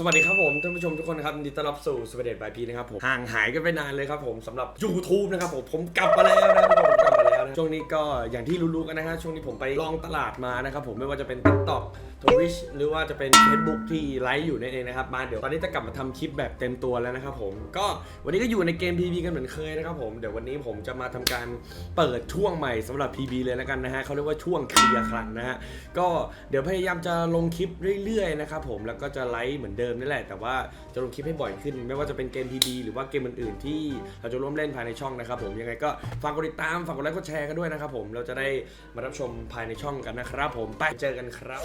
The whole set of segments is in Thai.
สวัสดีครับผมท่านผู้ชมทุกคนนะครับยินดีต้อนรับสู่สวัสดีบายพีนะครับผมห่างหายกันไปนานเลยครับผมสำหรับ YouTube นะครับผมผมกลับมาแล้วนะครับผม ช่วงนี้ก็อย่างที่รู้ๆกันนะฮะช่วงนี้ผมไปลองตลาดมานะครับผมไม่ว่าจะเป็น TikTok Twitch หรือว่าจะเป็น Facebook ที่ไลฟ์อยู่นั่นเองนะครับมาเดี๋ยวตอนนี้จะกลับมาทำคลิปแบบเต็มตัวแล้วนะครับผมก็วันนี้ก็อยู่ในเกม PB กันเหมือนเคยนะครับผมเดี๋ยววันนี้ผมจะมาทำการเปิดช่วงใหม่สำหรับ PB เลยแล้วกันนะฮะเขาเรียกว่าช่วงเคลียร์คลังนะฮะก็เดี๋ยวพยายามจะลงคลิปเรื่อยๆนะครับผมแล้วก็จะไลฟ์เหมือนเดิมนี่แหละ แต่ว่าจะลงคลิปให้บ่อยขึ้น ไม่ว่าจะเป็นเกม PB หรือว่าเกมอื่นๆที่เราจะร่วมเล่นภายในช่องนะครับผมยังไงก็ฝากกดติดตามฝากกดไลค์กดแชร์กันด้วยนะครับผมเราจะได้มารับชมภายในช่องกันนะครับผมไปเจอกันครั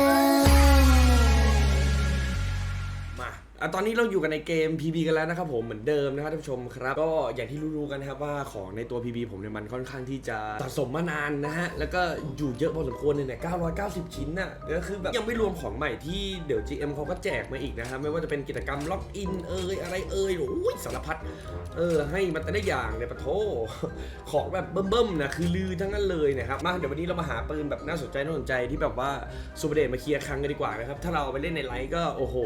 บ อะตอนนี้เราอยู่กันในเกม PB กันแล้วนะครับผมเหมือนเดิมนะครับท่านผู้ชมครับก็อย่างที่รู้ๆกันนะครับว่าของในตัว PB ผมเนี่ยมันค่อนข้างที่จะสะสมมานานนะฮะแล้วก็อยู่เยอะพอสมควรเลยเนี่ย990 ชิ้นน่ะก็คือแบบยังไม่รวมของใหม่ที่เดี๋ยว GM เขาก็แจกมาอีกนะครับไม่ว่าจะเป็นกิจกรรมล็อกอินเอ่ยอะไรเอ่ยโอ้ยสารพัดเออให้มันแต่ละอย่างเนี่ยปะโทของแบบเบิ่มๆนะคือลือทั้งนั้นเลยนะครับมาเดี๋ยววันนี้เรามาหาปืนแบบน่าสนใจน่าสนใจที่แบบว่าซูเปอร์เดทมาเคลียร์ครั้งกันดีกว่านะครับถ้าเราเอาไปเล่นในไลฟ์ก็โอ้โห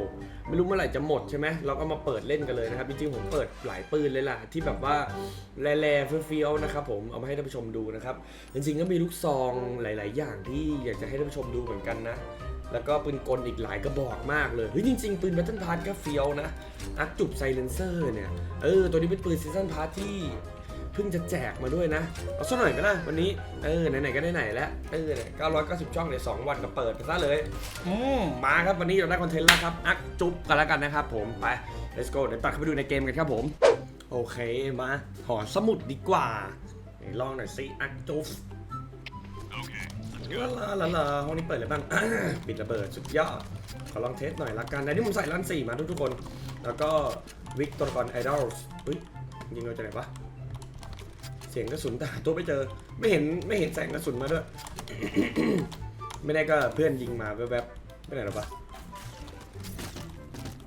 ไม่รู้เมื่อไหร่จะหมดใช่ไหมเราก็มาเปิดเล่นกันเลยนะครับจริงๆผมเปิดหลายปืนเลยล่ะที่แบบว่าแร่ๆเฟี้ยวๆนะครับผมเอามาให้ท่านผู้ชมดูนะครับจริงๆก็มีลูกซองหลาย ๆ อย่างที่อยากจะให้ท่านผู้ชมดูเหมือนกันนะ แล้วก็ปืนกลอีกหลายกระบอกมากเลยเฮ้ยจริง ๆ ปืน Battle Pass ก็เฟี้ยวนะอักจุบไซเลนเซอร์เนี่ยเออตัวนี้เป็นปืนซีซันพาร์ที่ พิ่งจะแจกมาด้วยนะ เอาสักหน่อยก็ได้วันนี้ เออ ไหนๆ ก็ได้ไหนแล้วเออเนี่ย990ช่องเนี่ยสองวันก็เปิดไปซะเลย อืมมาครับวันนี้เราได้คอนเทนต์แล้วครับ อักจุ๊บกันแล้วกันนะครับผมไป let's go เดี๋ยวตัดเข้าไปดูในเกมกันครับผม โอเคมาหอสมุดดีกว่าไหนลองหน่อยสิอักจุ๊บลาลาลาลาห้องนี้เปิดเลยบ้างปิดระเบิดสุดยอดขอลองเทสหน่อยละกันในที่ผมใส่ลันสี่มาทุกๆคน แล้วก็วิกตัวละครไอดอลอุ้ยยิงเราจากไหนวะ เสียงกระสุนแต่หาตัวไม่เจอ ไม่เห็นไม่เห็นแสงกระสุนมาด้วย ไม่ได้ก็เพื่อนยิงมาแวบๆไม่ไหนหรอปะ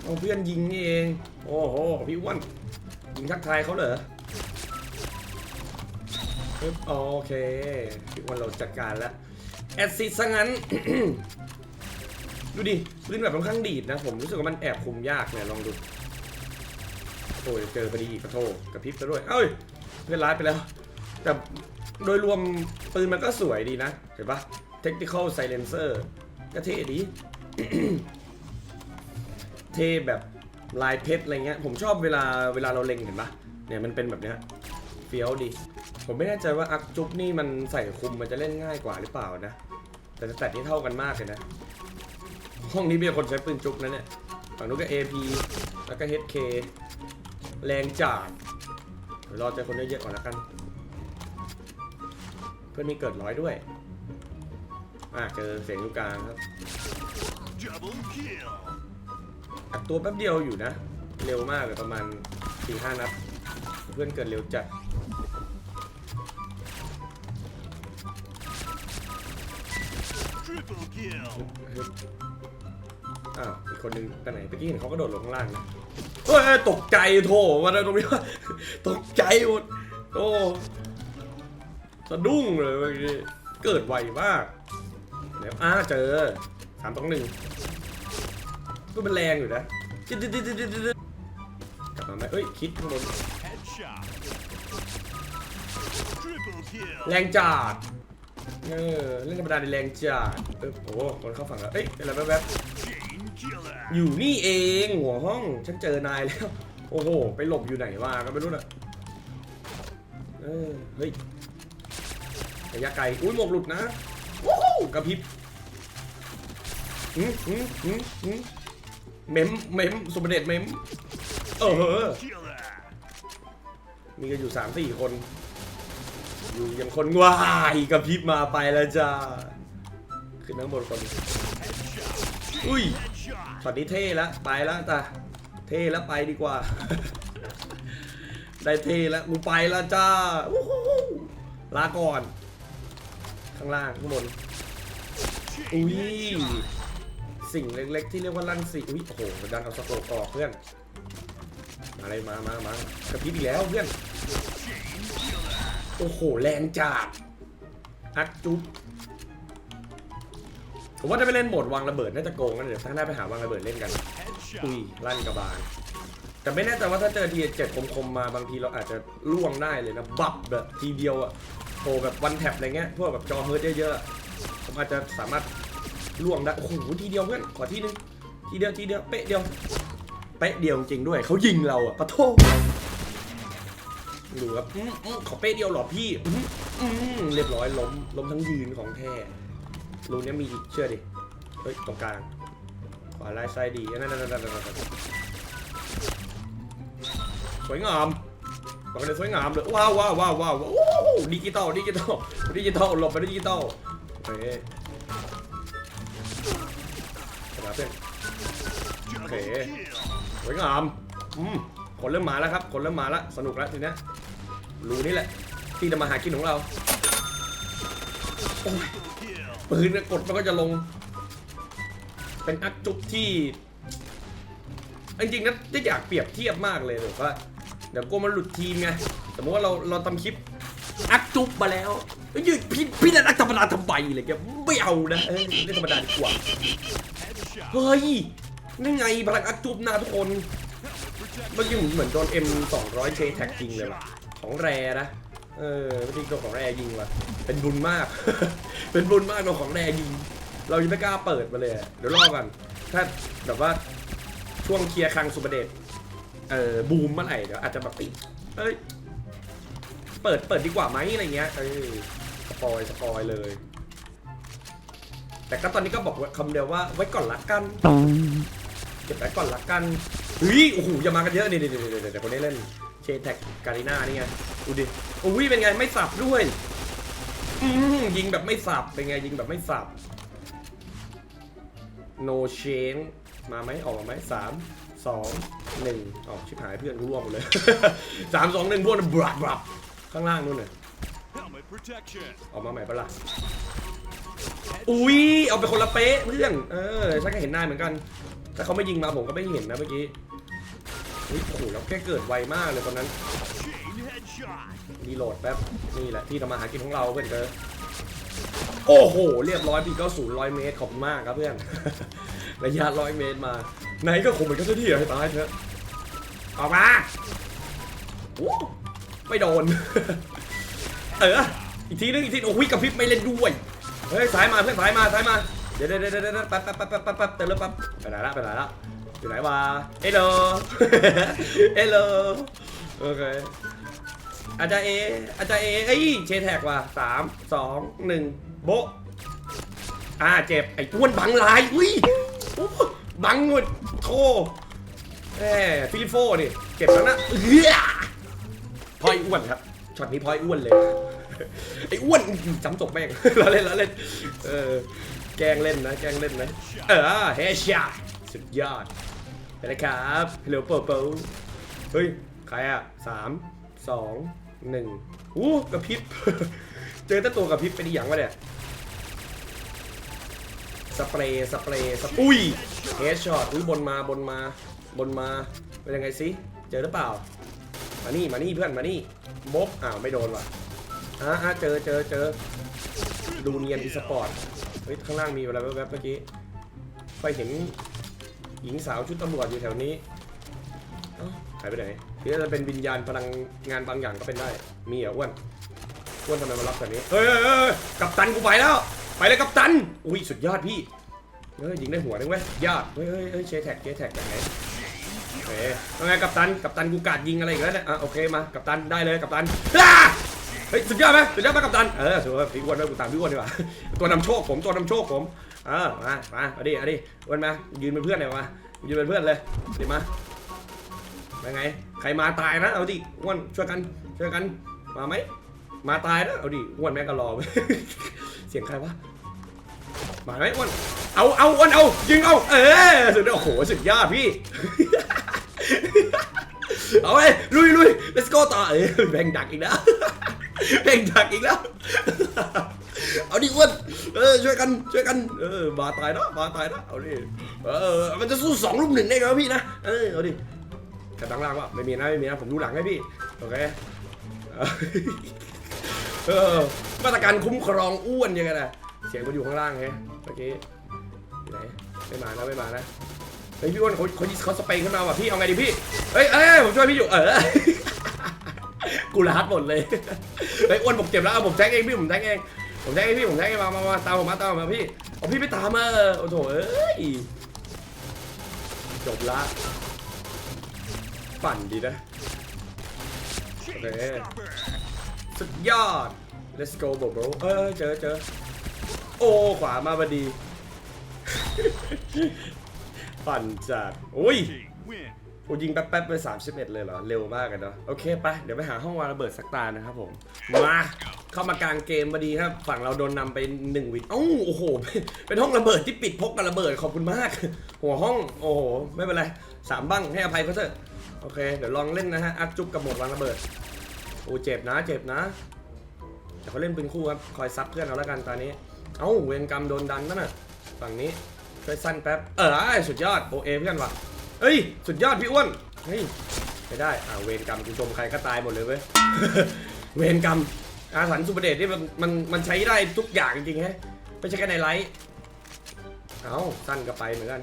เอาเพื่อนยิงนี่เอง โอ้โหพี่อ้วนยิงทักทายเขาเหรอปึ๊บโอเคพี่อ้วนเราจัดการแล้วแอดซิดซะงั้น ดูดิปืนแบบค่อนข้างดีดนะ ผมรู้สึกว่ามันแอบคุมยากเนี่ยลองดูโอ้ยเจอพอดีกขอโทษกระพริบซะด้วย เอ้ย พื่อนร้ายไปแล้ว แต่โดยรวมปืนมันก็สวยดีนะ เห็นปะ technical silencer ก็เท่ดี เท่แบบลายเพชรอะไรเงี้ย ผมชอบเวลาเวลาเราเล็งเห็นปะเนี่ยมันเป็นแบบเนี้ยเฟี้ยวดี ผมไม่แน่ใจว่าอักจุ๊บนี่มันใส่คุมมันจะเล่นง่ายกว่าหรือเปล่านะ แต่แตทนี่เท่ากันมากเลยนะ ห้องนี้มีคนใช้ปืนจุกนะเนี่ย ฝั่งนู้นก็ AP แล้วก็ HK แรงจัด ดี๋ยวรอเจอคนเยอะๆก่อนแล้วกัน เพื่อนมีเกิดร้อยด้วย อ่าเจอเสียงอยู่กลางครับ Double kill. อัดตัวแป๊บเดียวอยู่นะ เร็วมากเลยประมาณสี่ห้านัด เพื่อนเกิดเร็วจัด Triple kill. ฮึบอ้าวอีกคนนึงไปไหนเมื่อกี้เห็นเขากระโดดลงข้างล่างนะ เฮ้ยตกใจโถมาตรงนี้ว่าตกใจหมดโอ้สะดุ้งเลยเมื่อกี้เกิดไวมากแล้วอ้าเจอสามต้องหนึ่งก็เป็นแรงอยู่นะกลับมาไหมเอ้ยคิดข้างบนแรงจัดเออเล่นธรรมดาในแรงจัดเออโอ้โหคนเข้าฝั่งแล้วเอ้ยอะไรแวบๆ อยู่นี่เองหัวห้องฉันเจอนายแล้ว โอ้โห ไปหลบอยู่ไหนวะก็ไม่รู้นะเออเฮ้ยระยะไกลอุ้ยหมกหลุดนะว้าวกระพริบหืมหืมหืมหืมเมมเมมสุปเดตเมมเออมีกันอยู่สามสี่คน อยู่ยังคนวายกับพริบมาไปแล้วจ้าขึ้นข้างบนคน อุ้ย ตอนนี้เท่แล้วไปแล้วจ้ะเท่แล้วไปดีกว่า ได้เท่แล้วกูไปแล้วจ้าลาก่อน ข้างล่างข้างบนอุ้ยสิ่งเล็กๆที่เรียกว่าลังสีอุ้ยโอ้โหดันเอาสโตกออกเพื่อนมาเลยมามามากระพริบอีกแล้วเพื่อน โอ้โห แรงจัดอักจุ๊บ ผมว่าถ้าไปเล่นโหมดวางระเบิดน่าจะโกงกันเดี๋ยวถ้าได้ไปหาวางระเบิดเล่นกันอุ้ย Headshot. ลั่นกระบาลแต่ไม่แน่ใจว่าถ้าเจอทีเจ็ดคมๆมาบางทีเราอาจจะล่วงได้เลยนะบับแบบทีเดียวอะโผล่แบบวันแท็บอะไรเงี้ยพวกแบบจอเฮิร์ตเยอะๆอะผมอาจจะสามารถล่วงได้โอ้โหทีเดียวเพื่อนขอทีนึงทีเดียวทีเดียวเป๊ะเดียวเป๊ะเดียวจริงด้วยเขายิงเราอะปะโทดูครับอืมอืมขอเป๊ะเดียวเหรอพี่อืมอืมเรียบร้อยล้มล้มทั้งยืนของแท้ รูนี้มีอีกเชื่อดิ เฮ้ยตรงกลาง ขวาไล่ซ้ายดีนั่นนั่นนั่นนั่นสวยงามบอกเลยสวยงามเลยว้าวว้าวว้าวว้าวโอ้โหดิจิตอลดิจิตอลดิจิตอลหลบไปดิจิตอลเคกลับมาเพื่อน Double Okay. kill. สวยงามอืมคนเริ่มมาแล้วครับ คนเริ่มมาแล้วสนุกแล้วทีนี้รูนี่แหละ ที่จะมาหากินของเราโอ้ย ปืนกดมันก็จะลง เป็นอักจุกที่จริงๆนะจะอยากเปรียบเทียบมากเลยแบบว่าเดี๋ยวกลัวมันหลุดทีมไงสมมติว่าเราเราทำคลิปอักจุกมาแล้วเอ้ยพี่พี่นันอักธรรมดาทำไมเลยแกไม่เอานะเอ้ยเล่นธรรมดาดีกว่าเฮ้ยนี่ไงพลังอักจุบนาทุกคนเมื่อกี้เหมือนโดน M 200เชแท็กจริงเลยว่ะของแรนะ เออไม่ใช่โดนของแรยิงว่ะ เป็นบุญมาก เป็นบุญมากโดนของแรยิง เรายังไม่กล้าเปิดมาเลยอะเดี๋ยวรอกันถ้าแบบว่าช่วงเคลียร์คลังสุปเดชเออบูมเมื่อไหร่เดี๋ยวอาจจะแบบติเอ้ย เปิดเปิดดีกว่าไหมอะไรเงี้ยเออสปอยสปอยเลย แต่ก็ตอนนี้ก็บอกว่าคำเดียวว่าไว้ก่อนละกันเก็บไว้ก่อนละกันเฮ้ยโอ้โหอย่ามากันเยอะนี่เดี๋ยวเดี๋ยวเดี๋ยวคนนี้เล่นเชนแท็กการีน่านี่ไงดูดิ อ้ยเป็นไงไม่สับด้วยอืมยิงแบบไม่สับเป็นไงยิงแบบไม่สับ no change มาไหมออกมาไหมสามสองหนึ่งอ๋อชิบหายเพื่อนกูร่วงหมดเลยสามสองหนึ่งพวกนั้นบลับบลับข้างล่างนู่นน่ะ Helmet protection. ออกมาใหม่ปะล่ะอุ้ยเอาไปคนละเป๊ะเพื่อนเออฉันก็เห็นหน้าเหมือนกันแต่เขาไม่ยิงมาผมก็ไม่เห็นนะเมื่อกี้อุ้ยโอ้โหแล้วแค่เกิดไวมากเลยตอนนั้น Chain headshot. รีโหลดแป๊บ นี่แหละที่ทำมาหากินของเราเพื่อนเจอโอ้โห เรียบร้อยพี่ก็ศูนย์ร้อยเมตรขอบคุณมากครับเพื่อน ระยะร้อยเมตรมา ไหนก็คงเป็นก็ที่ให้ตายเถอะออกมาโอ้ไม่โดน เออ อีกทีนึงอีกทีโอ้ยกระพริบไม่เล่นด้วย เฮ้ยสายมาเพื่อนสายมาสายมา เดี๋ยวเดี๋ยวเดี๋ยวเดี๋ยวแป๊บแป๊บแป๊บแป๊บแป๊บแป๊บเติมแล้วแป๊บไปไหนละไปไหนละอยู่ไหนวะเอโลเอโลโอเค อาจารย์เออาจารย์เอเอ้ยเชแท็กว่ะสามสองหนึ่งโบะอ่าเจ็บไอ้อ้วนบังลายอุ้ยโอ้บังหมดโธ่แหมฟิลิโฟนี่เจ็บแล้วนะเฮ้ยพอยอ้วนครับช็อตนี้พอยอ้วนเลยไอ้อ้วนจำตกแม่งเราเล่นเราเล่นเออแกงเล่นนะแกงเล่นนะเออเฮชช็อตสุดยอดไปเลยครับฮัลโลเปิลเปิลเฮ้ยใครอะสามสอง หนึ่งอู้กระพริบ เจอแต่ตัวกระพริบเป็นอีหยังวะเนี่ย สเปรย์สเปรย์สปุ้ยเฮดช็อตอุ้ยบนมาบนมาบนมา เป็นยังไงสิ เจอหรือเปล่า มานี่มานี่เพื่อนมานี่มบอ้าวไม่โดนว่ะอ่าอ่าเจอเจอเจอดูเนียนอีสปอร์ต เฮ้ย ข้างล่างมีอะไรแวบๆเมื่อกี้ ไปเห็นหญิงสาวชุดตำรวจอยู่แถวนี้เอ้าหายไปไหน หรือจะเป็นวิญญาณพลังงานบางอย่างก็เป็นได้ มีเหรออ้วนอ้วนทำไมมารับแบบนี้เฮ้ยเฮ้ยเฮ้ยกัปตันกูไปแล้ว ไปเลยกัปตัน อุ้ยสุดยอดพี่เฮ้ยยิงได้หัวนึงเว้ยยอดเฮ้ยเฮ้ยเฮ้ยเชแท็กเชแท็กแบบไหนโอเคว่าไงกัปตันกัปตันกูกาดยิงอะไรอีกแล้วเนี่ยอะโอเคมากัปตันได้เลยกัปตันอ่าเฮ้ยสุดยอดไหมสุดยอดไหมกัปตันเออสุดยอดพี่อ้วนด้วยกูตามพี่อ้วนดีกว่าตัวนำโชคผมตัวนำโชคผมเออมามาเอาดิเอาดิอ้วนมายืนเป็นเพื่อนเลยมายืนเป็นเพื่อนเลยดิมา เป็นไง ใครมาตายนะ เอาดิอ้วนช่วยกัน ช่วยกัน มาไหม มาตายนะ เอาดิอ้วนแม่ก็รอ เสียงใครวะ มาไหมอ้วน เอาเอาอ้วนเอา ยิงเอา เออสุดยอดโอ้โห สุดยอดพี่ เอาไปลุยลุย let's go ต่อเอ้ยแบงดักอีกแล้วแบงดักอีกแล้ว เอาดิอ้วน เออช่วยกันช่วยกัน เออมาตายนะมาตายนะ เอาดิ เออ มันจะสู้สองลูกหนึ่งได้ไงวะพี่นะ เออเอาดิ กระตังล่างวะไม่มีนะไม่มีนะผมดูหลังให้พี่โอเคเออมาตรการคุ้มครองอ้วนยังไงนะเสียงมันอยู่ข้างล่างไงเมื่อกี้อยู่ไหนไม่มานะไม่มานะเฮ้ยพี่อ้วนเขาเขาเขาสเปรย์ขึ้นมาว่ะพี่เอาไงดีพี่เฮ้ยเอ้ยผมช่วยพี่อยู่เออกูลาดหมดเลยเฮ้ยอ้วนผมเจ็บแล้วเอาผมแทงเองพี่ผมแทงเองผมแทงเองพี่ผมแทงเองมามามาตามผมมาตามผมมาพี่เอาพี่ไม่ตามมาโอ้โถเอ้ยจบละ ปั่นดีนะ Chain Okay. stopper. สุดยอด let's go bro bro เออเจอเจอโอ้ขวามาพอดี ปั่นจัดโอ้ยโอ้ยิงแป๊บๆไป31 เลยเหรอ เร็วมากกันเนาะโอเคไปเดี๋ยวไปหาห้องวางระเบิดสักตานะครับผม มาเข้ามากลางเกมพอดีครับ ฝั่งเราโดนนำไป 1 วินเอ้าโอ้โห เป็นห้องระเบิดที่ปิดพกกับระเบิดขอบคุณมาก หัวห้อง โอ้โห ไม่เป็นไรสามบ้างให้อภัยเขาเถอะ โอเค เดี๋ยวลองเล่นนะฮะอักจุบกับหมดวางระเบิด โอ้เจ็บนะ เจ็บนะแต่เขาเล่นปืนคู่ครับ คอยซับเพื่อนเอาแล้วกันตอนนี้ เอ้า เวรกรรมโดนดันนั่นน่ะ ฝั่งนี้ช่วยสั้นแป๊บ เออสุดยอดโอเอเพื่อนว่ะเอ้ย สุดยอดพี่อ้วน เฮ้ยไม่ได้ อ่าเวรกรรมกูชมใครก็ตายหมดเลยเว้ย เวรกรรม อาสันสุประเดชนี่มันมันมันใช้ได้ทุกอย่างจริงฮะไม่ใช่แค่ในไลท์ เอ้าสั้นก็ไปเหมือนกัน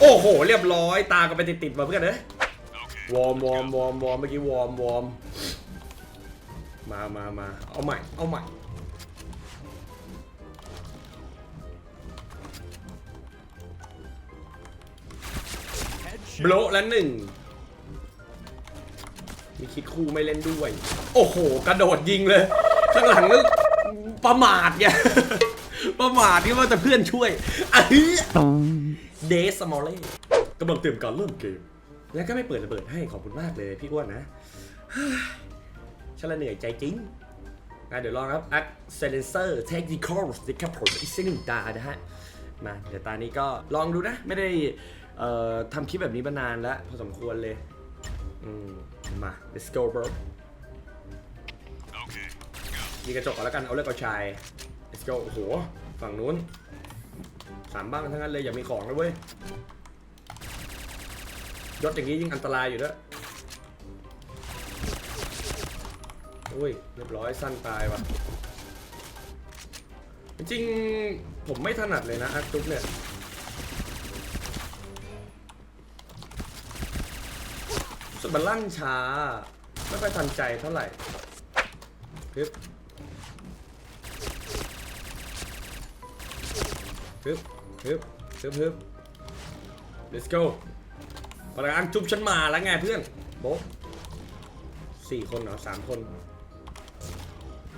โอ้โห เรียบร้อย ตาก็ไปติดๆมาเพื่อนเอ้ย วอร์มวอร์มวอร์มวอร์มเมื่อกี้วอร์มวอร์มมามามาเอาใหม่ เอาใหม่ โบลละหนึ่ง มีคิดคู่ไม่เล่นด้วย โอ้โห กระโดดยิงเลย ข้างหลังนึกประมาทไง ประมาทที่ว่าแต่เพื่อนช่วยอะเฮ้ยเดสมอลเล่กำลังเตรียมการเริ่มเกม แล้วก็ไม่เปิดระเบิดให้ขอบคุณมากเลยพี่อ้วนนะฉันละเหนื่อยใจจริงอะเดี๋ยวลองครับ Act Silencer Technical นะครับผมอีกสักหนึ่งตานะฮะ มาเดี๋ยวตานี้ก็ลองดูนะ ไม่ได้เอ่อทำคลิปแบบนี้มานานแล้ว พอสมควรเลย อืม มา let's go bro Okay. มีกระจกก่อนแล้วกัน เอาเลือกเอาชาย let's go โอ้โห ฝั่งนู้นสามบ้างทั้งนั้นเลย อย่ามีของนะเว้ย ยศอย่างนี้ยิ่งอันตรายอยู่ด้วยอุ้ยเรียบร้อยสั้นตายว่ะ จริงผมไม่ถนัดเลยนะอาร์ตุกเนี่ยสุดมันลั่นช้า ไม่ค่อยทันใจเท่าไหร่ฮึบฮึบฮึบฮึบฮึบ let's go พลังจุบฉันมาแล้วไงเพื่อนโบ๊ะสี่คนเหรอสามคน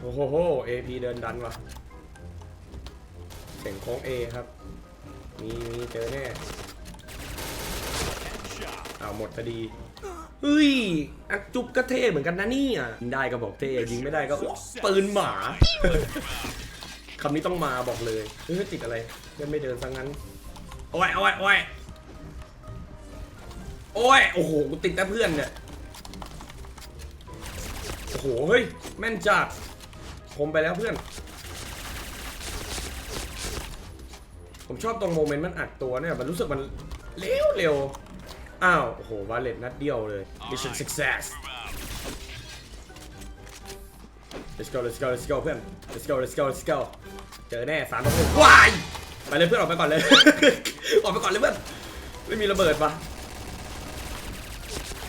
โอ้โหโห AP เดินดันว่ะเสียงโค้ง A ครับ มีมีเจอแน่ Headshot. อ้าวหมดพอดีเฮ้ยอักจุบก็เท่เหมือนกันนะนี่ยยิงได้ก็บอกเท่ยิงไม่ได้ก็ปืนหมาคำนี้ต้องมาบอกเลยเฮ้ยติดอะไรยังไม่เดินซะงั้นโอ้ยโอ้ยโอ้ย โอ้ย โอ้โห กูติดแต่เพื่อนเนี่ย โอ้โห เฮ้ย แม่นจัดผมไปแล้วเพื่อน ผมชอบตรงโมเมนต์มันอัดตัวเนี่ย มันรู้สึกมันเร็วเร็ว อ้าว โอ้โห วาเลตนัดเดียวเลย mission success let's go let's go let's go เพื่อน let's go let's go let's go เจอแน่สามต่อหนึ่งวาย ไปเลยเพื่อนออกไปก่อนเลย ออกไปก่อนเลยเพื่อน ไม่มีระเบิดปะ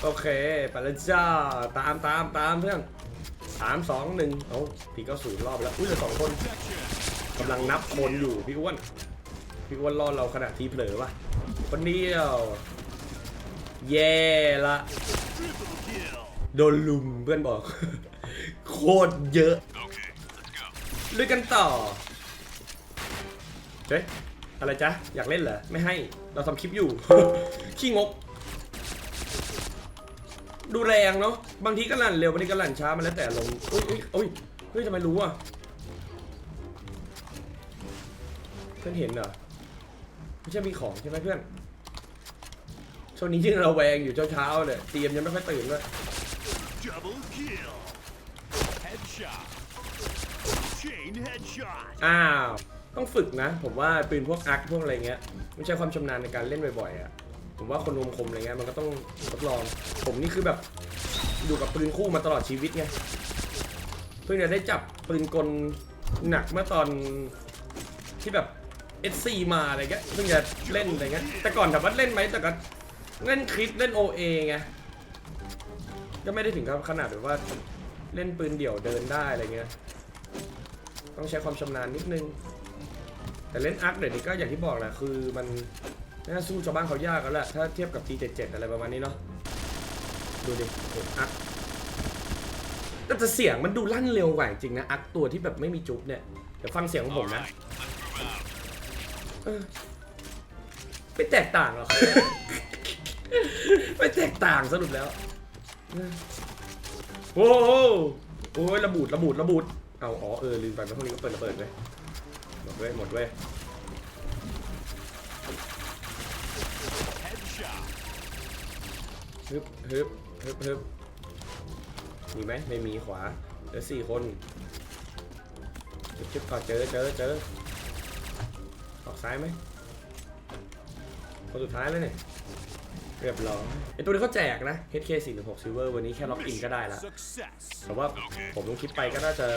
โอเคไปแล้วจ้าตามตามตามเพื่อนสามสองหนึ่งเอ้าพี่ก็ศูนย์รอบแล้วอุ้ยเหลือสองคนกำลังนับคนอยู่พี่อ้วนพี่อ้วนรอดเราขณะที่เผลอปะคนเดียวแย่ละโดนลุมเพื่อนบอก โคตรเยอะ Okay, ลุยกันต่อเฮ้ยอะไรจ๊ะ อยากเล่นเหรอ ไม่ให้เราทำคลิปอยู่ ขี้งก ดูแรงเนาะบางทีก็ลั่นเร็วบางทีก็ลั่นช้ามันแล้วแต่ลงอุ้ยอุ้ยอุ้ยเฮ้ยทำไมรู้อะเพื่อนเห็นเหรอไม่ใช่มีของใช่ไหมเพื่อนช่วงนี้ยิ่งเราแวงอยู่เช้าๆเลยเตรียมยังไม่ค่อยตื่นเลย Double kill. Headshot. Chain headshot. อ้าว ต้องฝึกนะ ผมว่าปืนพวกอาร์คพวกอะไรเงี้ย ไม่ใช่ความชำนาญในการเล่นบ่อยๆอะ ผมว่าคนรวมคมอะไรเงี้ยมันก็ต้องทดลอง ผมนี่คือแบบอยู่กับปืนคู่มาตลอดชีวิตไงเพิ่งจะได้จับปืนกลหนักเมื่อตอนที่แบบ SC มาอะไรเงี้ยเพิ่งจะเล่นอะไรเงี้ยแต่ก่อนถามว่าเล่นไหมแต่ก็เล่นคลิปเล่น OA ไงก็ไม่ได้ถึงกับขนาดแบบว่าเล่นปืนเดี่ยวเดินได้อะไรเงี้ยต้องใช้ความชำนาญนิดนึง แต่เล่นอาร์คเดี๋ยวนี้ก็อย่างที่บอกแหละคือมัน น่าสู้ชาวบ้านเขายากแล้วแหละถ้าเทียบกับ T77 อะไรประมาณนี้เนาะดูดิโอ้อาร์คแต่เสียงมันดูลั่นเร็วกว่าจริงนะอาร์คตัวที่แบบไม่มีจุ๊บเนี่ยเดี๋ยวฟังเสียงของผมนะเออไม่แตกต่างหรอกไม่แตกต่างสรุปแล้วโอ้โหโอ้ยระบูดระบูดระบูดเอาอ๋อเออลืมไปว่าพวกนี้ก็เปิดระเบิดเลยหมดเว้ยหมดเว้ย ฮึบฮึบฮึบฮึบมีไหมไม่มีขวาเหลือสี่คนชึบชึบก่อนเจอเจอเจอออกซ้ายไหมคนสุดท้ายแล้วเนี่ยเรียบร้อยไอตัวนี้เขาแจกนะ HK 416 Silver วันนี้แค่ล็อกอินก็ได้ละแต่ว่าผมลงคลิปไปก็น่าจะ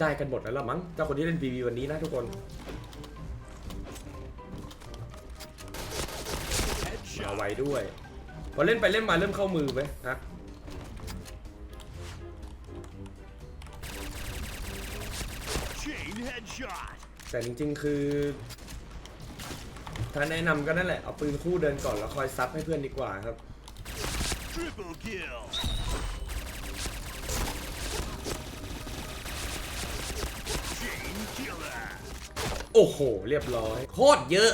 ได้กันหมดแล้วละมั้งเจ้าคนที่เล่น PV วันนี้นะทุกคนมาไวด้วย พอเล่นไปเล่นมาเริ่มเข้ามือไหมนะ Chain headshot. แต่จริงๆคือถ้าแนะนำก็นั่นแหละ เอาปืนคู่เดินก่อนแล้วคอยซัดให้เพื่อนดีกว่าครับ Triple kill. Chain killer. โอ้โห เรียบร้อย โคตรเยอะ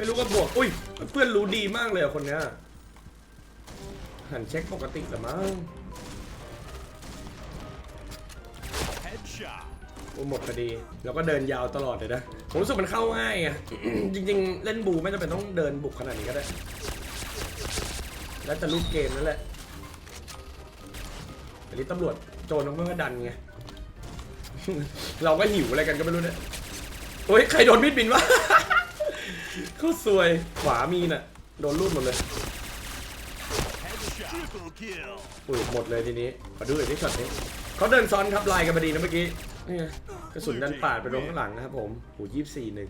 ไม่รู้ว่าบวก อุ้ย เพื่อนรู้ดีมากเลยอะคนเนี้ย หันเช็คปกติหรือมั้งโอ้หมดพอดี แล้วก็เดินยาวตลอดเลยนะ ผมรู้สึกมันเข้าง่ายไง จริง ๆ เล่นบูไม่จำเป็นต้องเดินบุกขนาดนี้ก็ได้ แล้วแต่รูปเกมนั่นแหละอันนี้ตำรวจโจรต้องไม่มาดันไง เราก็หิวอะไรกันก็ไม่รู้เนี่ยโอ้ย ใครโดนมีดบินวะ โคตรซวยขวามีน่ะ โดนรูดหมดเลยโอ้ยหมดเลยทีนี้มาดูอีกที่ช็อตนี้เขาเดินซ้อนครับลายกันพอดีนะเมื่อกี้นี่ไงกระสุนดันปาดไปโดนข้างหลังนะครับผมโหยี่สี่หนึ่ง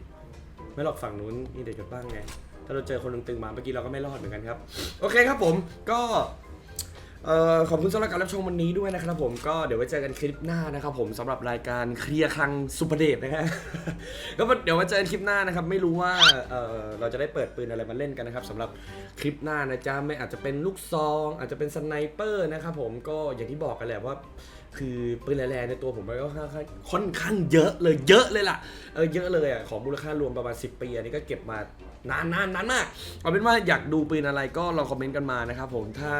ไม่หรอกฝั่งนู้นนี่เด็กกันบ้างไงถ้าเราเจอคนตึงๆมาเมื่อกี้เราก็ไม่รอดเหมือนกันครับ โอเคครับผมก็ เอ่อขอบคุณสำหรับการรับชมวันนี้ด้วยนะครับผมก็เดี๋ยวไว้เจอกันคลิปหน้านะครับผมสำหรับรายการเคลียร์คลังสุปเดชนะฮะก็เดี๋ยวไว้เจอกันคลิปหน้านะครับไม่รู้ว่าเอ่อเราจะได้เปิดปืนอะไรมาเล่นกันนะครับสำหรับคลิปหน้านะจ๊ะไม่อาจจะเป็นลูกซอง อาจจะเป็นสไนเปอร์นะครับผมก็อย่างที่บอกกันแหละว่า คือปืนแรงในตัวผมมันก็ค่อนข้างค่อนข้างเยอะเลยเยอะเลยล่ะเออเยอะเลยอะของมูลค่ารวมประมาณ 10 ปีอันนี้ก็เก็บมานานนานนานมากเอาเป็นว่าอยากดูปืนอะไรก็ลองคอมเมนต์กันมานะครับผมถ้า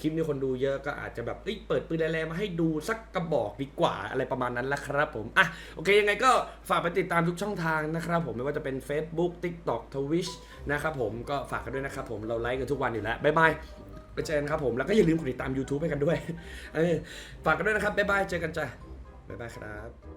คลิปนี้คนดูเยอะก็อาจจะแบบเอ้ยเปิดปืนแรงมาให้ดูสักกระบอกดีกว่าอะไรประมาณนั้นละครับผมอะโอเคยังไงก็ฝากไปติดตามทุกช่องทางนะครับผมไม่ว่าจะเป็น Facebook TikTok Twitch นะครับผมก็ฝากกันด้วยนะครับผมเราไลฟ์กันทุกวันอยู่แล้วบ๊ายบาย ไปเจอกันครับผม แล้วก็อย่าลืมกดติดตาม YouTube ให้กันด้วยเออฝากกันด้วยนะครับบ๊ายบายเจอกันจ้ะบ๊ายบายครับ